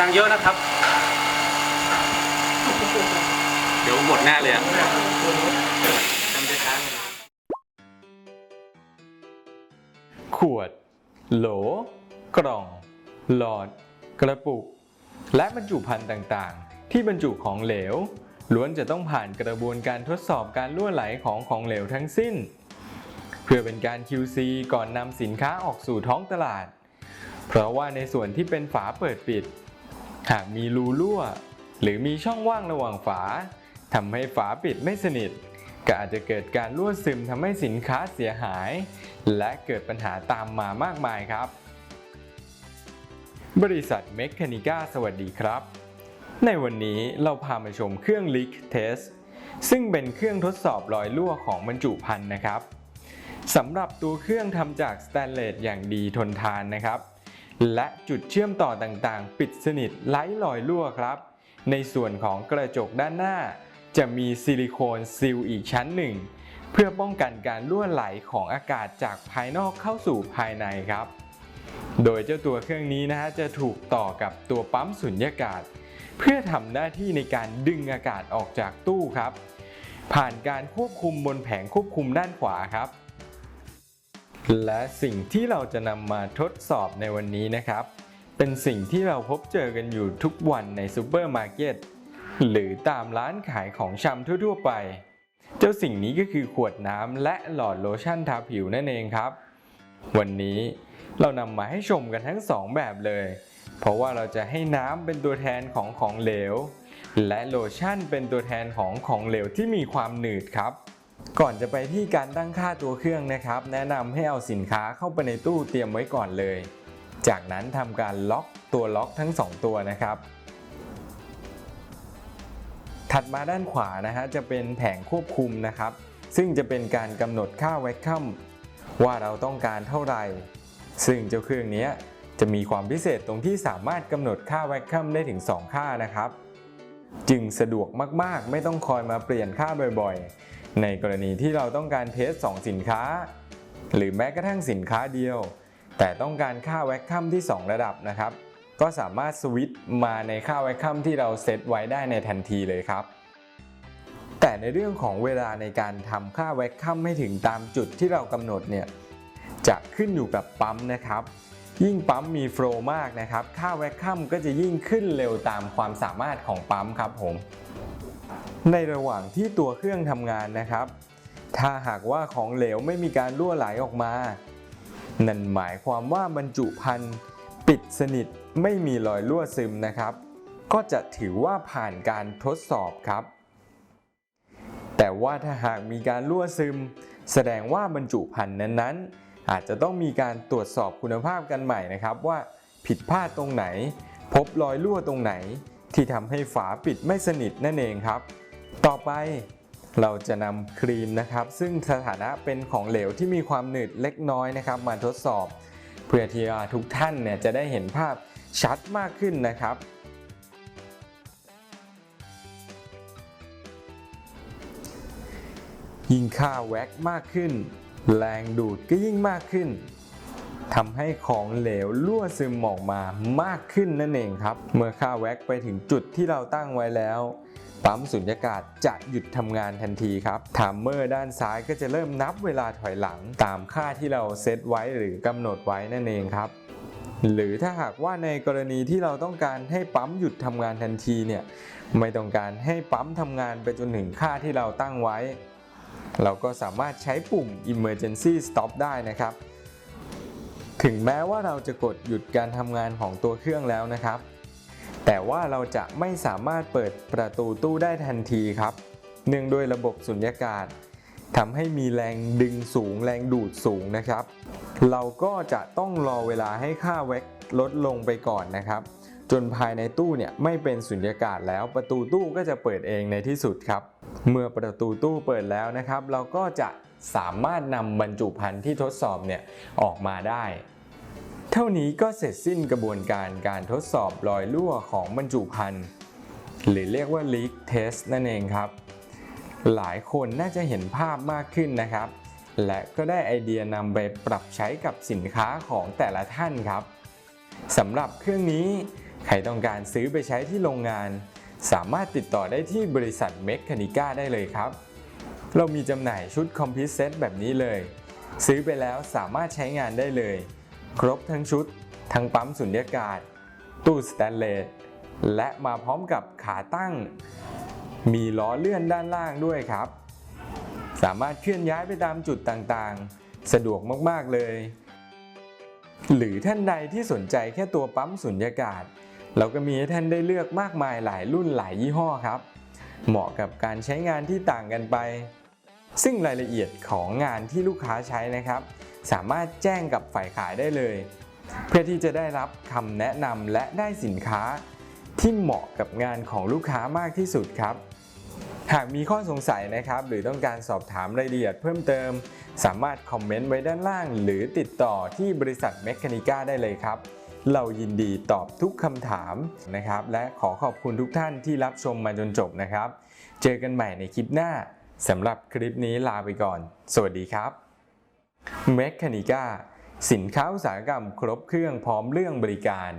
แรงเยอะนะครับ เดี๋ยวหมดแน่เลยอะขวด โหล กล่อง หลอด กระปุก และบรรจุภัณฑ์ต่างๆ ที่บรรจุของเหลว ล้วนจะต้องผ่านกระบวนการทดสอบการล่วไหลของของเหลวทั้งสิ้น เพื่อเป็นการ QC ก่อนนำสินค้าออกสู่ท้องตลาด เพราะว่าในส่วนที่เป็นฝาเปิดปิด หากมีรูรั่ว หรือมีช่องว่างระหว่างฝาทำให้ฝาปิดไม่สนิท ก็อาจจะเกิดการรั่วซึมทำให้สินค้าเสียหาย และเกิดปัญหาตามมามากมายครับ บริษัทเมคานิก้าสวัสดีครับ ในวันนี้เราพามาชมเครื่อง Leak Test ซึ่งเป็นเครื่องทดสอบรอยรั่วของบรรจุภัณฑ์นะครับสำหรับตัวเครื่องทำจากสแตนเลสอย่างดีทนทานนะครับ และจุดเชื่อมต่อต่างๆ ปิดสนิทไร้รอยรั่วครับ ในส่วนของกระจกด้านหน้า จะมีซิลิโคนซีลอีกชั้นหนึ่ง เพื่อป้องกันการรั่วไหลของอากาศจากภายนอกเข้าสู่ภายในครับ โดยเจ้าตัวเครื่องนี้นะฮะจะถูกต่อกับตัวปั๊มสุญญากาศ เพื่อทำหน้าที่ในการดึงอากาศออกจากตู้ครับ ผ่านการควบคุมบนแผงควบคุมด้านขวาครับ และสิ่งที่เราจะนำมาทดสอบในวันนี้นะครับ เป็นสิ่งที่เราพบเจอกันอยู่ทุกวันในซูเปอร์มาร์เก็ตหรือตามร้านขายของชำทั่ว ๆ ไป เจ้าสิ่งนี้ก็คือขวดน้ำและหลอดโลชั่นทาผิวนั่นเองครับ วันนี้เรานำมาให้ชมกันทั้งสองแบบเลย เพราะว่าเราจะให้น้ำเป็นตัวแทนของของเหลว และโลชั่นเป็นตัวแทนของของเหลวที่มีความหนืดครับ ก่อนจะไปที่การตั้งค่าตัวเครื่องนะครับ แนะนำให้เอาสินค้าเข้าไปในตู้เตรียมไว้ก่อนเลย จากนั้นทำการล็อกตัวล็อกทั้ง 2 ตัวนะครับ ถัดมาด้านขวานะฮะจะเป็นแผงควบคุมนะครับ ซึ่งจะเป็นการกำหนดค่าแวคคัมว่าเราต้องการเท่าไหร่ ซึ่งเจ้าเครื่องนี้จะมีความพิเศษตรงที่สามารถกำหนดค่าแวคคัมได้ถึง 2 ค่านะครับ จึงสะดวกมากๆ ไม่ต้องคอยมาเปลี่ยนค่าบ่อยๆ ในกรณีที่เราต้องการเทส2สินค้า หรือแม้กระทั่งสินค้าเดียว แต่ต้องการค่าแวคคัมที่ 2 ระดับนะครับ ก็สามารถสวิตช์มาในค่าแวคคัมที่เราเซตไว้ได้ในทันทีเลยครับ แต่ในเรื่องของเวลาในการทำค่าแวคคัมให้ถึงตามจุดที่เรากำหนดเนี่ยจะขึ้นอยู่กับปั๊มนะครับยิ่งปั๊มมีโฟล์มากนะครับ ค่าแวคคัมก็จะยิ่งขึ้นเร็วตามความสามารถของปั๊มครับผม ในระหว่างที่ตัวเครื่องทำงานนะครับ ถ้าหากว่าของเหลวไม่มีการรั่วไหลออกมา นั่นหมายความว่าบรรจุภัณฑ์ปิดสนิทไม่มีรอยรั่วซึมนะครับ ก็จะถือว่าผ่านการทดสอบครับ แต่ว่าถ้าหากมีการรั่วซึม แสดงว่าบรรจุภัณฑ์นั้นๆ อาจจะต้องมีการตรวจสอบคุณภาพกันใหม่นะครับ ว่าผิดพลาดตรงไหน พบรอยรั่วตรงไหน ที่ทำให้ฝาปิดไม่สนิทนั่นเองครับ ต่อไปเราจะนำครีมนะครับ ซึ่งสถานะเป็นของเหลวที่มีความหนืดเล็กน้อยนะครับ มาทดสอบ เพื่อที่ทุกท่านเนี่ยจะได้เห็นภาพชัดมากขึ้นนะครับ ยิ่งค่าแว็กมากขึ้น แรงดูดก็ยิ่งมากขึ้นทำให้ของเหลวรั่วซึมออกมามากขึ้นนั่นเองครับ เมื่อค่าแว็กไปถึงจุดที่เราตั้งไว้แล้ว ปั๊มสุญญากาศจะหยุดทำงานทันทีครับไทม์เมอร์ด้านซ้ายก็จะเริ่มนับเวลาถอยหลังตามค่าที่เราเซตไว้หรือกำหนดไว้นั่นเองครับ หรือถ้าหากว่าในกรณีที่เราต้องการให้ปั๊มหยุดทำงานทันทีเนี่ยไม่ต้องการให้ปั๊มทำงานไปจนถึงค่าที่เราตั้งไว้ เราก็สามารถใช้ปุ่ม emergency stop ได้นะครับ ถึงแม้ว่าเราจะกดหยุดการทำงานของตัวเครื่องแล้วนะครับ แต่ว่าเราจะไม่สามารถเปิดประตูตู้ได้ทันทีครับ เนื่องด้วยระบบสุญญากาศทำให้มีแรงดึงสูงแรงดูดสูงนะครับ เราก็จะต้องรอเวลาให้ค่าแว็กลดลงไปก่อนนะครับ จนภายในตู้เนี่ยไม่เป็นสุญญากาศแล้วประตูตู้ก็จะเปิดเองในที่สุดครับ เมื่อประตูตู้เปิดแล้วนะครับ เราก็จะสามารถนำบรรจุภัณฑ์ที่ทดสอบเนี่ยออกมาได้ เท่านี้ก็เสร็จสิ้นกระบวนการการทดสอบรอยรั่วของบรรจุภัณฑ์หรือเรียกว่า leak test นั่นเองครับ หลายคนน่าจะเห็นภาพมากขึ้นนะครับ และก็ได้ไอเดียนำไปปรับใช้กับสินค้าของแต่ละท่านครับสำหรับเครื่องนี้ใครต้องการซื้อไปใช้ที่โรงงาน สามารถติดต่อได้ที่บริษัทเมคคานิก้าได้เลยครับ เรามีจำหน่ายชุดคอมพิวเซตแบบนี้เลย ซื้อไปแล้วสามารถใช้งานได้เลย ครบทั้งชุด ทั้งปั๊มสุญญากาศ ตู้สแตนเลส และมาพร้อมกับขาตั้ง มีล้อเลื่อนด้านล่างด้วยครับ สามารถเคลื่อนย้ายไปตามจุดต่างๆ สะดวกมากๆเลย หรือท่านใดที่สนใจแค่ตัวปั๊มสุญญากาศ เราก็มีให้ท่านได้เลือกมากมายหลายรุ่นหลายยี่ห้อครับ เหมาะกับการใช้งานที่ต่างกันไปซึ่งรายละเอียดของงานที่ลูกค้าใช้นะครับ สามารถแจ้งกับฝ่ายขายได้เลย เพื่อที่จะได้รับคำแนะนำและได้สินค้าที่เหมาะกับงานของลูกค้ามากที่สุดครับ หากมีข้อสงสัยนะครับ หรือต้องการสอบถามรายละเอียดเพิ่มเติม สามารถคอมเมนต์ไว้ด้านล่าง หรือติดต่อที่บริษัทเมคคานิก้าได้เลยครับ เรายินดีตอบทุกคำถามนะครับ และขอขอบคุณทุกท่านที่รับชมมาจนจบนะครับ เจอกันใหม่ในคลิปหน้าสำหรับคลิปนี้ลาไปก่อน สวัสดีครับ เมคคานิก้าสินค้าอุตสาหกรรมครบเครื่องพร้อมเรื่องบริการ